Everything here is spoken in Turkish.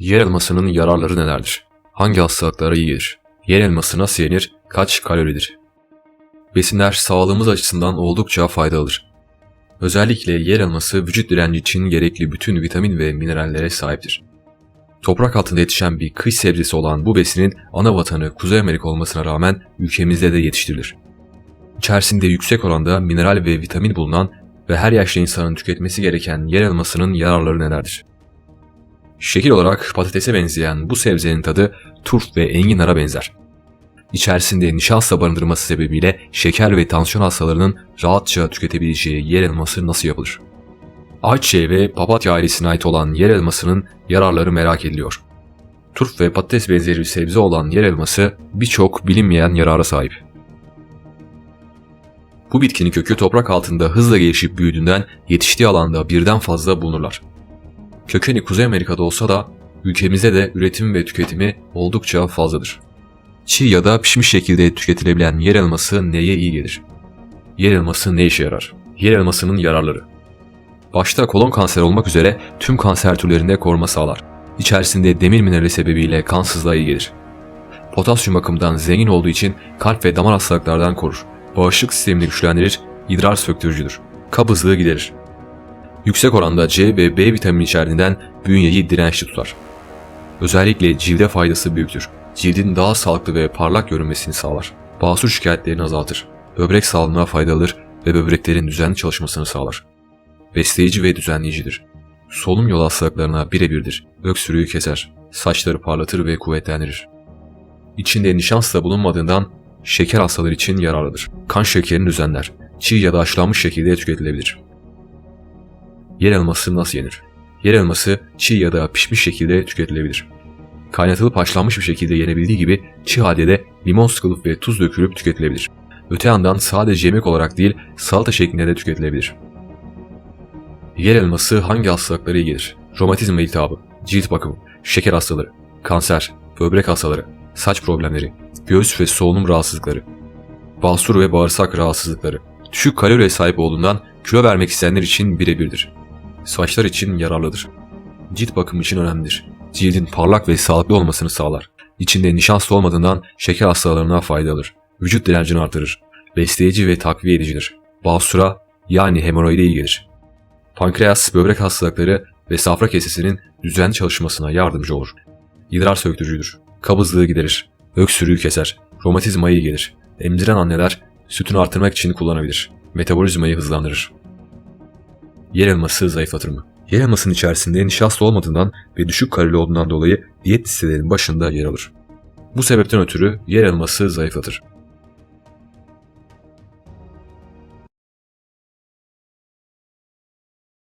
Yer elmasının yararları nelerdir? Hangi hastalıklara iyi? Yer elması nasıl yenir? Kaç kaloridir? Besinler sağlığımız açısından oldukça faydalıdır. Özellikle yer elması vücut direnci için gerekli bütün vitamin ve minerallere sahiptir. Toprak altında yetişen bir kış sebzesi olan bu besinin ana vatanı Kuzey Amerika olmasına rağmen ülkemizde de yetiştirilir. İçerisinde yüksek oranda mineral ve vitamin bulunan ve her yaşlı insanın tüketmesi gereken yer elmasının yararları nelerdir? Şekil olarak patatese benzeyen bu sebzenin tadı turp ve enginara benzer. İçerisinde nişasta barındırması sebebiyle şeker ve tansiyon hastalarının rahatça tüketebileceği yer elması nasıl yapılır? Ayçiçeği ve papatya ailesine ait olan yer elmasının yararları merak ediliyor. Turp ve patates benzeri bir sebze olan yer elması birçok bilinmeyen yarara sahip. Bu bitkinin kökü toprak altında hızla gelişip büyüdüğünden yetiştiği alanda birden fazla bulunurlar. Kökeni Kuzey Amerika'da olsa da ülkemizde de üretim ve tüketimi oldukça fazladır. Çiğ ya da pişmiş şekilde tüketilebilen yer elması neye iyi gelir? Yer elması ne işe yarar? Yer elmasının yararları. Başta kolon kanseri olmak üzere tüm kanser türlerinde koruma sağlar. İçerisinde demir minerali sebebiyle kansızlığa iyi gelir. Potasyum bakımından zengin olduğu için kalp ve damar hastalıklardan korur. Bağışıklık sistemini güçlendirir, idrar söktürücüdür. Kabızlığı giderir. Yüksek oranda C ve B vitamini içerdiğinden bünyeyi dirençli tutar. Özellikle cilde faydası büyüktür. Cildin daha sağlıklı ve parlak görünmesini sağlar. Basur şikayetlerini azaltır. Böbrek sağlığına faydalıdır ve böbreklerin düzenli çalışmasını sağlar. Besleyici ve düzenleyicidir. Solunum yolu hastalıklarına birebirdir. Öksürüğü keser. Saçları parlatır ve kuvvetlendirir. İçinde nişasta bulunmadığından şeker hastaları için yararlıdır. Kan şekerini düzenler. Çiğ ya da haşlanmış şekilde tüketilebilir. Yer elması nasıl yenir? Yer elması çiğ ya da pişmiş şekilde tüketilebilir. Kaynatılıp haşlanmış bir şekilde yenebildiği gibi çiğ halde de limon sıkılıp ve tuz dökülüp tüketilebilir. Öte yandan sadece yemek olarak değil salata şeklinde de tüketilebilir. Yer elması hangi hastalıklara iyi gelir? Romatizm ve iltihabı, cilt bakımı, şeker hastaları, kanser, böbrek hastaları, saç problemleri, göğüs ve solunum rahatsızlıkları, basur ve bağırsak rahatsızlıkları, düşük kaloriye sahip olduğundan kilo vermek isteyenler için birebirdir. Saçlar için yararlıdır. Cilt bakımı için önemlidir. Cildin parlak ve sağlıklı olmasını sağlar. İçinde nişasta olmadığından şeker hastalarına faydalıdır. Vücut direncini artırır. Besleyici ve takviye edicidir. Basura yani hemoroide iyi gelir. Pankreas, böbrek hastalıkları ve safra kesesinin düzenli çalışmasına yardımcı olur. İdrar söktürücüdür. Kabızlığı giderir. Öksürüğü keser. Romatizma iyi gelir. Emziren anneler sütünü artırmak için kullanabilir. Metabolizmayı hızlandırır. Yer elması zayıflatır mı? Yer elmasının içerisinde nişasta olmadığından ve düşük kalorili olduğundan dolayı diyet listelerinin başında yer alır. Bu sebepten ötürü yer elması zayıflatır.